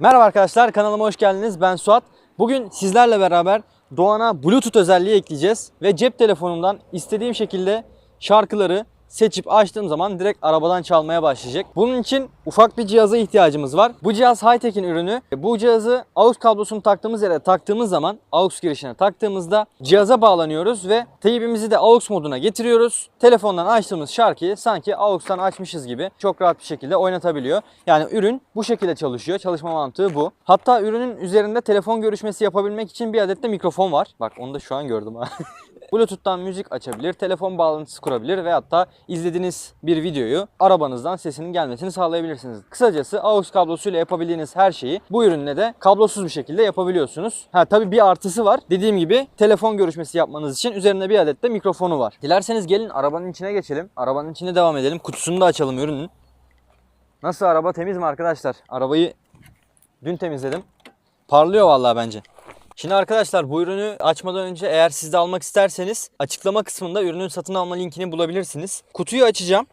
Merhaba arkadaşlar kanalıma hoş geldiniz. Ben Suat. Bugün sizlerle beraber Doğan'a Bluetooth özelliği ekleyeceğiz ve cep telefonumdan istediğim şekilde şarkıları seçip açtığım zaman direkt arabadan çalmaya başlayacak. Bunun için ufak bir cihaza ihtiyacımız var. Bu cihaz Hightech'in ürünü. Bu cihazı AUX kablosunu taktığımız yere taktığımız zaman AUX girişine taktığımızda cihaza bağlanıyoruz ve teybimizi de AUX moduna getiriyoruz. Telefondan açtığımız şarkıyı sanki AUX'tan açmışız gibi çok rahat bir şekilde oynatabiliyor. Yani ürün bu şekilde çalışıyor. Çalışma mantığı bu. Hatta ürünün üzerinde telefon görüşmesi yapabilmek için bir adet de mikrofon var. Bak onu da şu an gördüm ha. Bluetooth'tan müzik açabilir, telefon bağlantısı kurabilir ve hatta izlediğiniz bir videoyu arabanızdan sesinin gelmesini sağlayabilirsiniz. Kısacası AUX kablosuyla yapabildiğiniz her şeyi bu ürünle de kablosuz bir şekilde yapabiliyorsunuz. Ha tabii bir artısı var. Dediğim gibi telefon görüşmesi yapmanız için üzerinde bir adet de mikrofonu var. Dilerseniz gelin arabanın içine geçelim. Arabanın içine devam edelim. Kutusunu da açalım ürünün. Nasıl araba temiz mi arkadaşlar? Arabayı dün temizledim. Parlıyor vallahi bence. Şimdi arkadaşlar bu ürünü açmadan önce eğer siz de almak isterseniz açıklama kısmında ürünün satın alma linkini bulabilirsiniz. Kutuyu açacağım.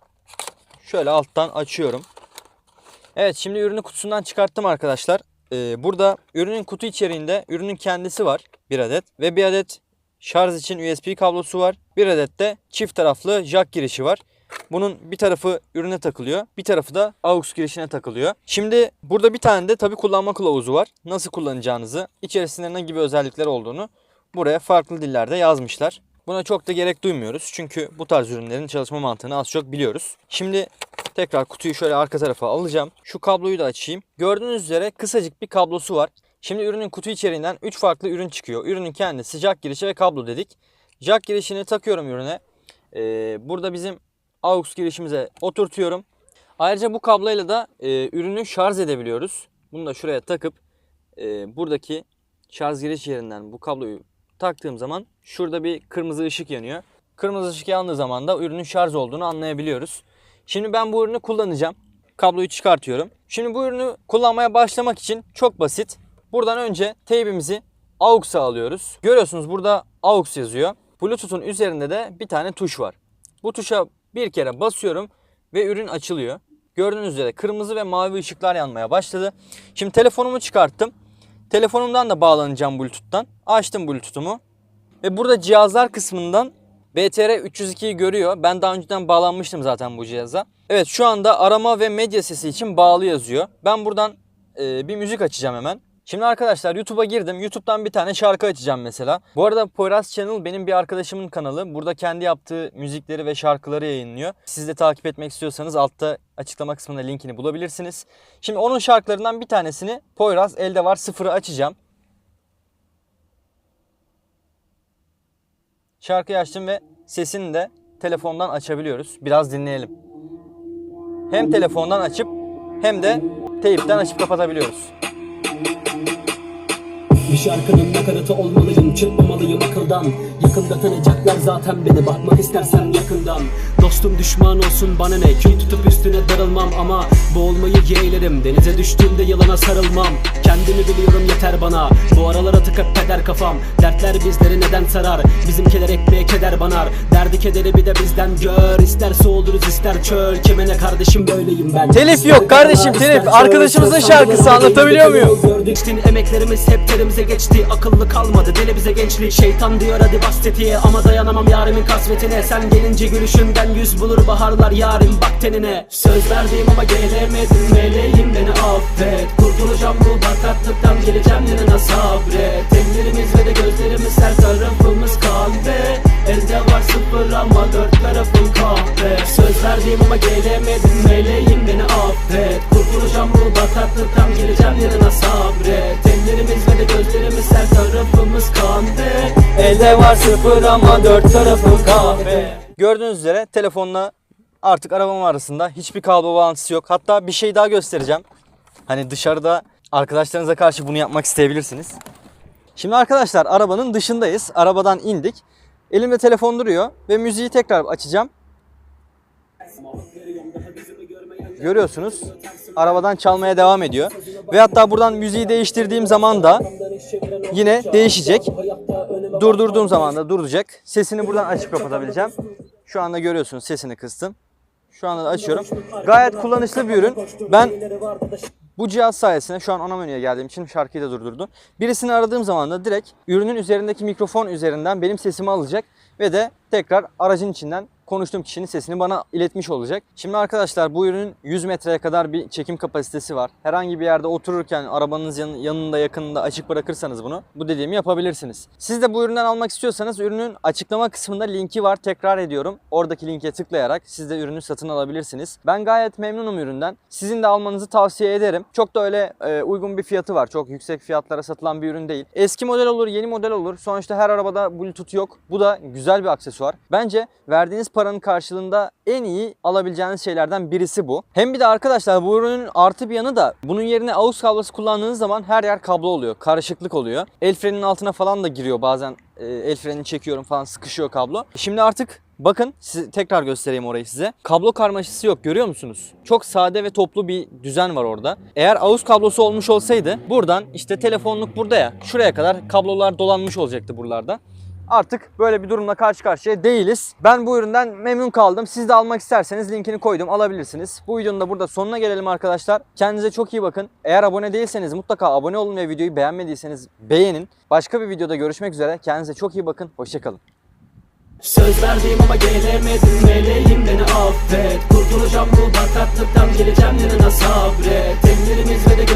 Şöyle alttan açıyorum. Evet şimdi ürünü kutusundan çıkarttım arkadaşlar. Ee, burada ürünün kutu içeriğinde ürünün kendisi var bir adet ve bir adet şarj için USB kablosu var. Bir adet de çift taraflı jack girişi var. Bunun bir tarafı ürüne takılıyor. Bir tarafı da AUX girişine takılıyor. Şimdi burada bir tane de tabi kullanma kılavuzu var. Nasıl kullanacağınızı, içerisinde ne gibi özellikler olduğunu buraya farklı dillerde yazmışlar. Buna çok da gerek duymuyoruz. Çünkü bu tarz ürünlerin çalışma mantığını az çok biliyoruz. Şimdi tekrar kutuyu şöyle arka tarafa alacağım. Şu kabloyu da açayım. Gördüğünüz üzere kısacık bir kablosu var. Şimdi ürünün kutu içeriğinden 3 farklı ürün çıkıyor. Ürünün kendisi jack girişi ve kablo dedik. Jack girişini takıyorum ürüne. Ee, burada bizim AUX girişimize oturtuyorum. Ayrıca bu kabloyla da e, ürünü şarj edebiliyoruz. Bunu da şuraya takıp e, buradaki şarj giriş yerinden bu kabloyu taktığım zaman şurada bir kırmızı ışık yanıyor. Kırmızı ışık yandığı zaman da ürünün şarj olduğunu anlayabiliyoruz. Şimdi ben bu ürünü kullanacağım. Kabloyu çıkartıyorum. Şimdi bu ürünü kullanmaya başlamak için çok basit. Buradan önce teybimizi AUX'a alıyoruz. Görüyorsunuz burada AUX yazıyor. Bluetooth'un üzerinde de bir tane tuş var. Bu tuşa bir kere basıyorum ve ürün açılıyor. Gördüğünüz üzere kırmızı ve mavi ışıklar yanmaya başladı. Şimdi telefonumu çıkarttım. Telefonumdan da bağlanacağım Bluetooth'tan. Açtım Bluetooth'umu. Ve burada cihazlar kısmından BTR 302'yi görüyor. Ben daha önceden bağlanmıştım zaten bu cihaza. Evet şu anda arama ve medya sesi için bağlı yazıyor. Ben buradan e, bir müzik açacağım hemen. Şimdi arkadaşlar YouTube'a girdim. YouTube'dan bir tane şarkı açacağım mesela. Bu arada Poyraz Channel benim bir arkadaşımın kanalı. Burada kendi yaptığı müzikleri ve şarkıları yayınlıyor. Siz de takip etmek istiyorsanız altta açıklama kısmında linkini bulabilirsiniz. Şimdi onun şarkılarından bir tanesini Poyraz elde var sıfırı açacağım. Şarkıyı açtım ve sesini de telefondan açabiliyoruz. Biraz dinleyelim. Hem telefondan açıp hem de teyipten açıp kapatabiliyoruz. Bir şarkının nakaratı olmalıyım Çıkmamalıyım akıldan. Yakında tanıyacaklar zaten beni Bakmak istersen yakından Dostum düşman olsun bana ne? Kül tutup üstüne darılmam ama Boğulmayı yeğlerim. Denize düştüğümde yılana sarılmam. Kendimi biliyorum yeter bana. Bu aralara tıkıp peder kafam. Dertler bizleri neden sarar? Bizimkiler ekmeğe keder banar. Derdi kederi bir de bizden gör. İsterse oluruz ister çöl. Kime ne kardeşim böyleyim ben. Telif yok kardeşim, telif. Arkadaşımızın şarkısı, anlatabiliyor muyum? Gördük İçtin emeklerimiz hep terimize geçti. Akıllı kalmadı deli bize gençlik. Şeytan diyor hadi bas tetiğe. Ama dayanamam yarimin kasvetine. Sen gelince gülüşünden yüz bulur baharlar yarim bak tenine. Söz verdiğim ama gelemedim meleğim beni affet. Kurtulacağım bu bataklıktan geleceğim yanına sabret. Ellerimiz ve de gözlerimiz her tarafımız kahve. Elde var sıfır ama dört tarafım kahve. Söz verdiğim ama gelemedim meleğim beni affet. Kurtulacağım bu bataklıktan geleceğim yanına sabret. Ellerimiz ve de gözlerimiz her tarafımız kahve. Elde var sıfır ama dört tarafı kahve. Gördüğünüz üzere telefonla artık arabam arasında hiçbir kablo bağlantısı yok. Hatta bir şey daha göstereceğim. Hani dışarıda arkadaşlarınıza karşı bunu yapmak isteyebilirsiniz. Şimdi arkadaşlar arabanın dışındayız. Arabadan indik. Elimde telefon duruyor ve müziği tekrar açacağım. Görüyorsunuz arabadan çalmaya devam ediyor. Ve hatta buradan müziği değiştirdiğim zaman da yine değişecek. Durdurduğum zaman da duracak. Sesini buradan açıp kapatabileceğim. Şu anda görüyorsunuz sesini kıstım. Şu anda da açıyorum. Gayet kullanışlı bir ürün. Ben Bu cihaz sayesinde şu an ana menüye geldiğim için şarkıyı da durdurdu. Birisini aradığım zaman da direkt ürünün üzerindeki mikrofon üzerinden benim sesimi alacak ve de tekrar aracın içinden konuştuğum kişinin sesini bana iletmiş olacak. Şimdi arkadaşlar bu ürünün 100 metreye kadar bir çekim kapasitesi var. Herhangi bir yerde otururken arabanız yan- yanında yakınında açık bırakırsanız bunu bu dediğimi yapabilirsiniz. Siz de bu üründen almak istiyorsanız ürünün açıklama kısmında linki var. Tekrar ediyorum. Oradaki linke tıklayarak siz de ürünü satın alabilirsiniz. Ben gayet memnunum üründen. Sizin de almanızı tavsiye ederim. Çok da öyle e, uygun bir fiyatı var. Çok yüksek fiyatlara satılan bir ürün değil. Eski model olur, yeni model olur. Sonuçta her arabada Bluetooth yok. Bu da güzel bir aksesuar. Bence verdiğiniz paranın karşılığında en iyi alabileceğiniz şeylerden birisi bu. Hem bir de arkadaşlar bu ürünün artı bir yanı da bunun yerine AUX kablosu kullandığınız zaman her yer kablo oluyor. Karışıklık oluyor. El freninin altına falan da giriyor bazen. e, el frenini çekiyorum falan sıkışıyor kablo. Şimdi artık Bakın size tekrar göstereyim orayı size. Kablo karmaşası yok görüyor musunuz? Çok sade ve toplu bir düzen var orada. Eğer AUX kablosu olmuş olsaydı buradan işte telefonluk burada ya şuraya kadar kablolar dolanmış olacaktı buralarda. Artık böyle bir durumla karşı karşıya değiliz. Ben bu üründen memnun kaldım. Siz de almak isterseniz linkini koydum alabilirsiniz. Bu videonun da burada sonuna gelelim arkadaşlar. Kendinize çok iyi bakın. Eğer abone değilseniz mutlaka abone olun ve videoyu beğenmediyseniz beğenin. Başka bir videoda görüşmek üzere. Kendinize çok iyi bakın. Hoşçakalın. Söz verdim ama gelemedim meleğim beni affet Kurtulacağım bu bataklıktan geleceğim yanına sabret Ellerimiz ve de